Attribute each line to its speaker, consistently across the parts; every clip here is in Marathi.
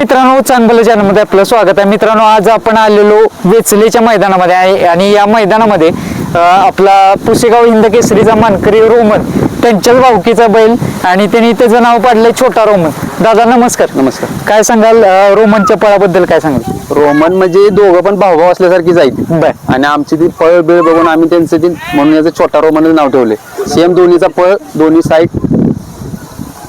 Speaker 1: मित्रांनो चांगलं चॅनलमध्ये आपलं स्वागत आहे. मित्रांनो आज आपण आलेलो वेचलेच्या मैदानामध्ये आहे आणि या मैदानामध्ये आपला पुसेगाव हिंद केसरीचा मानकरी रोमन त्यांच्याच भावकीचा बैल आणि त्यांनी त्याचं नाव पाडलंय छोटा रोमन. दादा नमस्कार.
Speaker 2: नमस्कार.
Speaker 1: काय सांगाल रोमनच्या पळाबद्दल काय सांगाल?
Speaker 2: रोमन म्हणजे दोघं पण भाऊभाऊ असल्यासारखी जाईल आणि आमची ती फळ बिळ बघून आम्ही त्यांचं ती म्हणून याचं छोटा रोमन नाव ठेवले सेम दोन्हीचा फळ दोन्ही साईड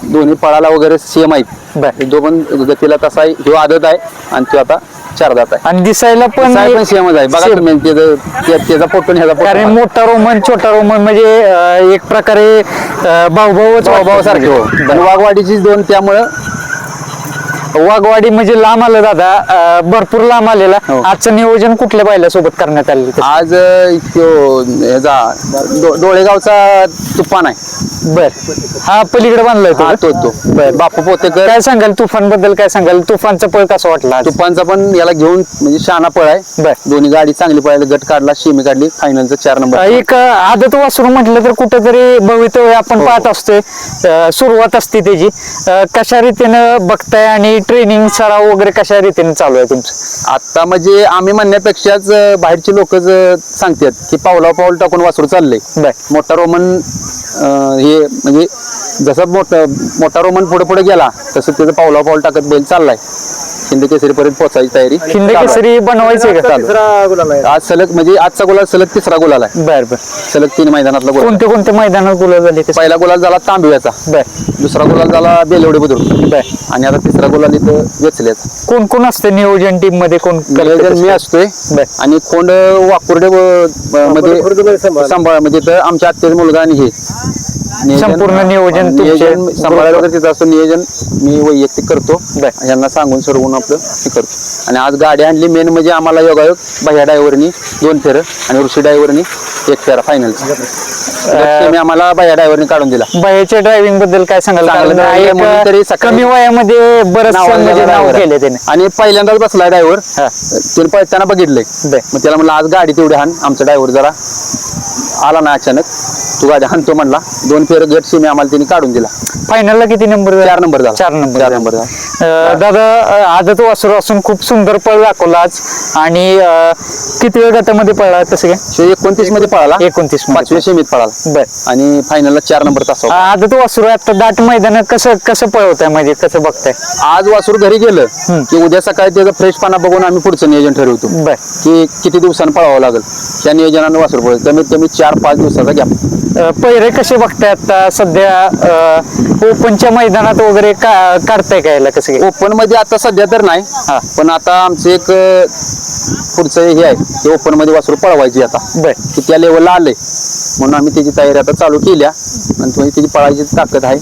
Speaker 2: दोन्ही पळाला वगैरे सेम आहेत.
Speaker 1: बर.
Speaker 2: दो पण गतीला तसा आहे ह्यो आदत आहे आणि तो आता चार दात आहे.
Speaker 1: आणि दिसायला पण
Speaker 2: साईड पण सेमच आहे. बघा. तुम्ही त्याचं त्या- त्याचा फोटो आणि ह्याचा
Speaker 1: कारण मोठा रोमन छोटा रोमन म्हणजे अं, एक प्रकारे अं, भाऊभाऊच
Speaker 2: भाऊभावासारखे हो. आणि वाघवाडीची दोन त्यामुळं
Speaker 1: वाघवाडी म्हणजे लांब आलं दादा. अं, भरपूर लांब आलेला.
Speaker 2: हो.
Speaker 1: आजचं नियोजन कुठल्या बैलासोबत करण्यात आलेलं?
Speaker 2: आज अं, त्यो ह्याचा डो- डोळेगावचा तुफान आहे.
Speaker 1: बर. हा पलीकडे बांधलाय
Speaker 2: हा
Speaker 1: तो
Speaker 2: तो. तो बापू पोतेकर.
Speaker 1: काय सांगाल तुफानबद्दल काय सांगाल? तुफानचा पळ कसा वाटला आज?
Speaker 2: तुफानचा पण याला घेऊन म्हणजे शाना पळ आहे.
Speaker 1: बर.
Speaker 2: दोन्ही गाडी चांगली पळायला गट काढला शेमी काढली. फायनलचा चार नंबर
Speaker 1: एक अं, आदत वासरू म्हटलं तर कुठेतरी भवितव्य
Speaker 2: हो.
Speaker 1: आपण पाहत असतोय. अं, सुरुवात असते त्याची. अं, कशा रीतीनं बघताय आणि ट्रेनिंग सराव वगैरे कशा रीतीने चालू आहे तुमचं?
Speaker 2: आता म्हणजे आम्ही म्हणण्यापेक्षाच अं, बाहेरचे लोक सांगतात की पावला पाऊल टाकून वासरू चाललंय.
Speaker 1: बर.
Speaker 2: मोठा रोमन अं, हे म्हणजे जसं मोठा मोठा रोमन पुढे पुढे गेला तसं त्याचं पावला पाऊल टाकत बैल चाललाय. हिंद केसरी पर्यंत पोहोचायची तयारी.
Speaker 1: हिंद
Speaker 2: चालू आहे.
Speaker 1: केसरी बनवायचे का
Speaker 2: चालू? आज सलग म्हणजे आजचा गुलाल सलग तिसरा गुलाल आहे.
Speaker 1: बर बर.
Speaker 2: सलग तीन मैदानातला गुलाल.
Speaker 1: कोणते कोणते मैदानात गुलाब झाले
Speaker 2: पहिला गुलाल झाला तांबिव्याचा.
Speaker 1: बर.
Speaker 2: दुसरा गुलाल झाला बेलवडे बुद्रुक.
Speaker 1: बर.
Speaker 2: आणि आता तिसरा गुलाल इथं वेचल्याचा
Speaker 1: कोण कोण असते नियोजन टीममध्ये? कोण
Speaker 2: नियोजन? मी असतोय.
Speaker 1: बर.
Speaker 2: आणि खोंड वाकुर्डे व- मध्ये सांभाळ. म्हणजे इथं आमच्या आत्याचा मुलगा आणि हे.
Speaker 1: संपूर्ण नियोजन तुमचे-
Speaker 2: नियोजन सांभाळायला वगैरे तिथं असतो नियोजन मी वैयक्तिक करतो.
Speaker 1: बर.
Speaker 2: यांना सांगून सरवून आपलं हे करतो. आणि आज गाडी आणली मेन म्हणजे आम्हाला योगायोग भैया ड्रायव्हरनी दोन फेरं आणि ऋषी ड्रायव्हरनी एक फेरा फायनलचा मी आम्हाला भैया ड्रायव्हरनी काढून दिला.
Speaker 1: बाहेरच्या ड्रायव्हिंगबद्दल काय सांगाल?
Speaker 2: चांगलं
Speaker 1: कारण
Speaker 2: driver
Speaker 1: एक,
Speaker 2: म्हणून तरी सकाळी-
Speaker 1: कमी वयामध्ये बरंच
Speaker 2: नावाजलेला
Speaker 1: म्हणजे नाव
Speaker 2: driver आहे.
Speaker 1: केले त्याने.
Speaker 2: आणि पहिल्यांदाच बसला ड्रायव्हर
Speaker 1: हा.
Speaker 2: त्याने पळताना बघितलंय.
Speaker 1: बर.
Speaker 2: मग त्याला म्हणलं आज गाडी तेवढी हाण आमचा ड्रायव्हर जरा आला ना अचानक. तू गाडी हाणतो म्हणला दोन फेर गट शिमे आम्हाला त्यांनी काढून दिला.
Speaker 1: फायनलला किती नंबर?
Speaker 2: चार नंबर झाला.
Speaker 1: चार नंबर
Speaker 2: चार. नंबर झाला.
Speaker 1: अं, दादा अं, आदत वासरू असून खूप सुंदर पळ दाखवला आज. आणि अं, किती वेळ गटामध्ये पळला तसं काय?
Speaker 2: शे एकोणतीसमध्ये पळाला.
Speaker 1: एकोणतीस
Speaker 2: पाचव्या सेमीत पळाला.
Speaker 1: बर.
Speaker 2: आणि फायनलला चार नंबर तास
Speaker 1: आदत वासरू आहे. आता दाट मैदानात कसं कसं पळवत आहे म्हणजे कसं बघताय?
Speaker 2: आज वासूर घरी गेलं की उद्या सकाळी त्याचा फ्रेशपणा बघून आम्ही पुढचं नियोजन ठरवतो.
Speaker 1: बर.
Speaker 2: की किती दिवसांनी पळावं लागेल. त्या नियोजनानं वासूर पळेल कमीत कमी चार पाच दिवसाचा गॅप
Speaker 1: पहिरे कसे बघताय आता सध्या ओपनच्या मैदानात वगैरे का काढताय का याला कसं?
Speaker 2: ओपनमध्ये आता सध्या तर नाही
Speaker 1: हा.
Speaker 2: पण आता आमचं एक पुढचं हे आहे ते ओपनमध्ये वासरू पळवायची आता.
Speaker 1: बर.
Speaker 2: की त्या लेवलला आले. म्हणून आम्ही त्याची तयारी आता चालू केल्या. आणि त्याची पळायची ताकद आहे.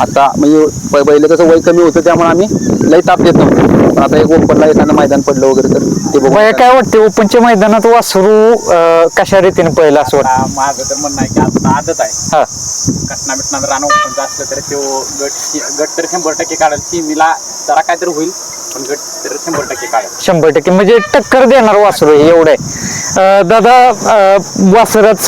Speaker 2: आता म्हणजे प- पहिले कसं वय कमी होतं त्यामुळे आम्ही लई ताप देत नव्हतो. पण आता एक ओपनला एखादं मैदान पडलं वगैरे तर ते
Speaker 1: भैया काय वाटते ओपनच्या मैदानात वासरू अं, कशा रीतीने पहिला असं वाटतं
Speaker 3: माझं तर म्हणणं आहे की आता आदत आहे.
Speaker 1: हा.
Speaker 3: घटना बिटना रान ओपनचा असलं तर तो गट गट तर शंभर टक्के काढेल. सीमीला जरा काय तर होईल पण गट तर शंभर टक्के काढेल.
Speaker 1: शंभर टक्के. म्हणजे टक्कर देणार वासरू हे एवढं आहे. अं, दादा अं, वासराच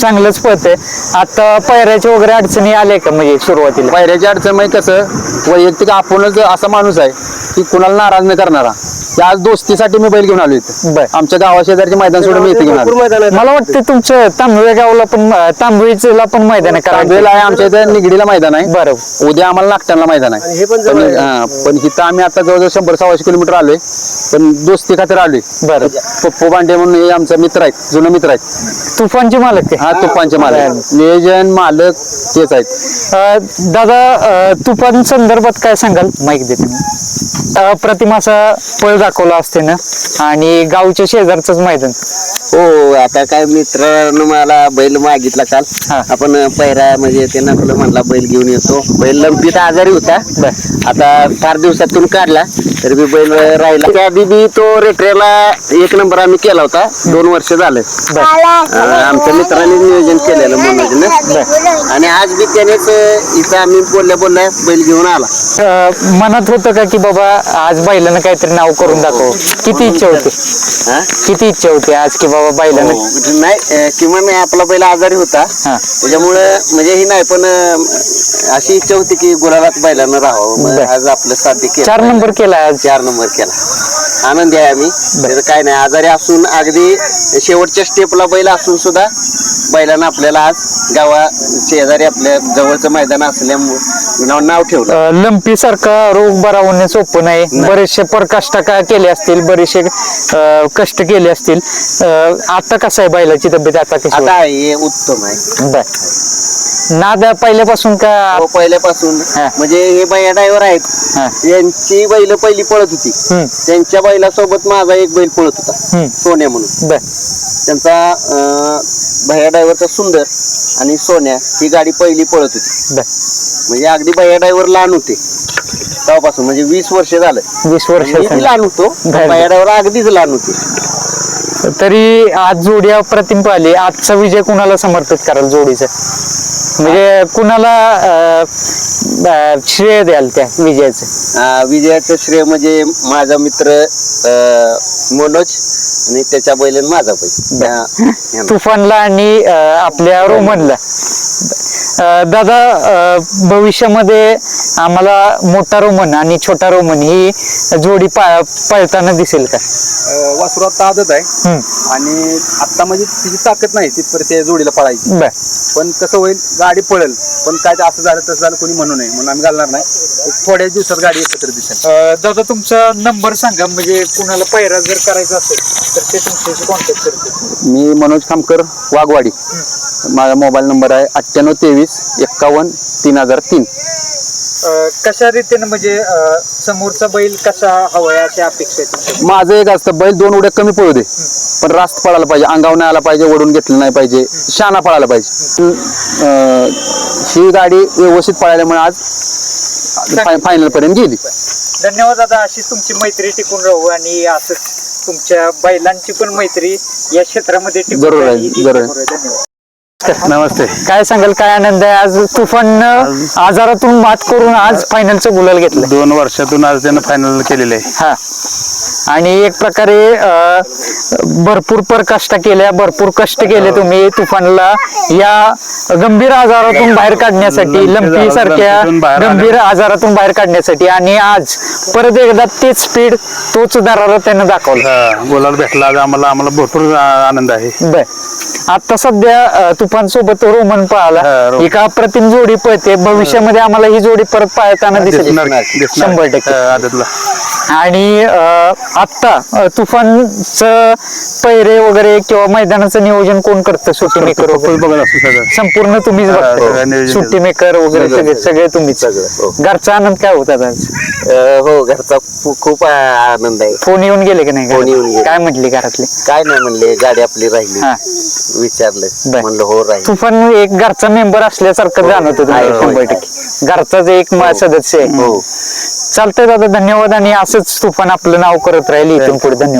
Speaker 1: चांगलंच पळतंय. आता पायऱ्याच्या वगैरे अडचणी आल्या का म्हणजे सुरुवातीला?
Speaker 2: पायऱ्याची अडचण म्हणजे कसं वैयक्तिक आपणच असा माणूस आहे की कुणाला नाराज न करणारा. आज दोस्तीसाठी मी बैल घेऊन आलो इथं.
Speaker 1: बर.
Speaker 2: आमच्या गावा शेजारचे मैदान सोडून मी इथे घेऊन आलो
Speaker 1: मला वाटतं तुमचं तांबवे गावला पण तांबवीला पण मैदान आहे
Speaker 2: तांबेल आहे आमच्या इथे निगडीला मैदान आहे.
Speaker 1: बरोबर.
Speaker 2: उद्या आम्हाला नागटांना मैदान आहे. पण हा, पण इथं आम्ही आता जवळजवळ शंभर सव्वाशे किलोमीटर आलोय. पण दोस्ती खातर आलोय.
Speaker 1: बरं
Speaker 2: पप्पू बांडे म्हणून हे आमचा मित्र आहेत जुने मित्र आहेत.
Speaker 1: तुफानचे मालक ते
Speaker 2: हा तुपांचे मालक. नियोजन मालक तेच आहेत.
Speaker 1: अं, दादा अं, तुफान संदर्भात काय सांगाल? माईक देते मी. अं, प्रतिमाचा पळ दाखवला असते ना? आणि गावच्या शेजारचंच मैदान.
Speaker 4: हो आता काय मित्रानं मला बैल मागितला काल.
Speaker 1: हा.
Speaker 4: आपण पहिरा म्हणजे त्यांना तुला म्हणला बैल घेऊन येतो. बैल लंपीत आजारी होता. आता फार दिवसातून काढला. तर मी बैल राहिला. त्या आधी तो रेटरेला एक नंबर आम्ही केला होता. दोन वर्ष झालं. अं, आमच्या मित्रांनी नियोजन केलेलं मनोजनं आणि आज बी त्यानेच अं, इथं आम्ही बोलल्या बोलल्या बैल घेऊन आला.
Speaker 1: अं, मनात होतं का की बाबा आज बैलानं काहीतरी नाव करून दाखव. किती इच्छा होती?
Speaker 4: हा?
Speaker 1: किती इच्छा होती आज की बाबा बैलानं?
Speaker 4: हो, नाही अं, किमान आपला पहिला आजारी होता.
Speaker 1: हा.
Speaker 4: त्याच्यामुळं म्हणजे ही नाही पण अं, अशी इच्छा होती की गुलाबात बैलानं राहावं. मग
Speaker 1: बर.
Speaker 4: आज आपलं साध्य केलं.
Speaker 1: चार नंबर केला आज?
Speaker 4: चार नंबर केला. आनंदी आहे आम्ही. त्याचं काय नाही आजारी असून अगदी शेवटच्या स्टेपला बैल असून सुद्धा बैलानं आपल्याला आज गावा शेजारी आपल्या जवळचं मैदान असल्यामुळे नाव नाव ठेवलं.
Speaker 1: लंपी सारखा रोग बरा होणे सोपं नाही. बरेचसे परकष्ट का केले असतील बरेचसे कष्ट केले असतील. आता कसं आहे बैलाची तब्येत आता कशी
Speaker 4: आता हे उत्तम आहे.
Speaker 1: बर. नाद पहिल्यापासून का?
Speaker 4: हो, पहिल्यापासून.
Speaker 1: हा.
Speaker 4: म्हणजे हे बैया ड्रायव्हर आहेत. यांची बैल पहिली पळत होती.
Speaker 1: हम्म,
Speaker 4: त्यांच्या बैलासोबत माझा एक बैल पळत होता.
Speaker 1: हम्म.
Speaker 4: सोन्या म्हणून.
Speaker 1: बर.
Speaker 4: त्यांचा अं, भैया ड्रायव्हरचा सुंदर आणि सोन्या ही गाडी पहिली पळत होती.
Speaker 1: बर.
Speaker 4: म्हणजे अगदी भैया ड्रायव्हर लहान होते. तेव्हापासून म्हणजे वीस वर्ष झालं.
Speaker 1: वीस वर्ष
Speaker 4: मी. लहान होतो. ड्रायव्हर अगदीच लहान होते.
Speaker 1: तरी आज जोडी प्रतिम पाहिली. आजचा विजय कुणाला समर्पित कराल जोडीचं? म्हणजे कुणाला अं, अं, श्रेय द्याल त्या विजयाचं?
Speaker 4: अं, विजयाचं श्रेय म्हणजे माझा मित्र अं, मनोज आणि त्याच्या बैलन माझा बैल. त्या-
Speaker 1: तुफानला आणि अं, आपल्या रोमनला. अं, दादा भविष्यामध्ये आम्हाला मोठा रोमन आणि छोटा रोमन ही जोडी पा- पळताना दिसेल का?
Speaker 2: वासरू आता आदत आहे.
Speaker 1: हम्म,
Speaker 2: आणि आता म्हणजे तिची ताकद नाही तिथपर्यंत त्या जोडीला पळायची. पण कसं होईल गाडी पळेल. पण काय ते असं झालं तसं झालं कोणी म्हणू नये म्हणून आम्ही घालणार नाही. थोड्या दिवसात गाडी एकत्र दिसेल.
Speaker 1: दादा तुमचा नंबर सांगा. म्हणजे कुणाला पैरा जर करायचा असेल तर ते तुमच्याशी कॉन्टॅक्ट करतील.
Speaker 2: मी मनोज खामकर वाघवाडी. माझा मोबाईल नंबर आहे अठ्ठ्याण्णव तेवीस एक्कावन्न तीन हजार तीन
Speaker 1: कशा रीतीने म्हणजे अं, समोरचा बैल कसा हवाय अशी अपेक्षा आहे?
Speaker 2: माझं एक असतं बैल दोन उड्या कमी पळू दे पण रास्त पळायला पाहिजे अंगावर नाही आला पाहिजे ओढून घेतलं नाही पाहिजे शाना पळायला पाहिजे अं, ही गाडी व्यवस्थित पळाल्यामुळे आज फायनल पर्यंत गेली
Speaker 1: धन्यवाद दादा अशीच तुमची मैत्री टिकून राहू आणि असंच तुमच्या बैलांची पण मैत्री या क्षेत्रामध्ये टिकून
Speaker 2: जरूर
Speaker 1: राहील.
Speaker 2: आहे, जरूर आहे.
Speaker 1: जरूर आहे. धन्यवाद
Speaker 2: नमस्ते.
Speaker 1: काय सांगाल काय आनंद आहे? आज तुफान आजारातून मात करून आज फायनलचं गुलाल घेतलं
Speaker 5: दोन वर्षातून आज त्यानं फायनल केलेलं आहे.
Speaker 1: हा. आणि एक प्रकारे अं, भरपूर पर कष्ट केल्या भरपूर कष्ट केले तुम्ही तुफानला. या गंभीर आजारातून बाहेर काढण्यासाठी लंपी सारख्या
Speaker 5: लंपीतून बाहेर
Speaker 1: गंभीर आजारातून बाहेर काढण्यासाठी. आणि आज परत एकदा तेच स्पीड तोच दरारा त्यानं दाखवला.
Speaker 5: गुलाल भेटला आज आम्हाला आम्हाला भरपूर आ- आनंद आहे.
Speaker 1: बर. आता सध्या तुफान सोबत रोमन पाहला
Speaker 5: हा, रोमन.
Speaker 1: एका प्रतिम जोडी पळते. भविष्यामध्ये आम्हाला ही जोडी परत पाळताना दिसेल.
Speaker 5: दिसणार दिसणार.
Speaker 1: शंभर टक्के.
Speaker 5: हा, आदतला.
Speaker 1: आणि अं, आत्ता तुफानचं पैरे वगैरे किंवा मैदानाचं नियोजन कोण करतं? सुट्टी मेकर वगैरे? संपूर्ण तुम्हीच
Speaker 5: हा,
Speaker 1: सुट्टी मेकर वगैरे
Speaker 4: सगळं,
Speaker 1: सगळे तुम्हीच.
Speaker 4: हो.
Speaker 1: घरचा आनंद काय होता आज?
Speaker 4: हो घरचा खूप आनंद आहे.
Speaker 1: फोन येऊन गेले की नाही. काय म्हटली घरातले?
Speaker 4: काय नाही म्हणले गाडी आपली राहिली.
Speaker 1: हा.
Speaker 4: विचारलं. म्हणलं हो राहील.
Speaker 1: तुफान एक घरचा मेंबर असल्यासारखं जाणवत मला
Speaker 4: होय,
Speaker 1: शंभर टक्के. घरचाच एक म- सदस्य आहे.
Speaker 4: हो.
Speaker 1: चालतंय दादा धन्यवाद आणि असंच तुफान आपलं नाव करत राहील इथून पुढे धन्यवाद.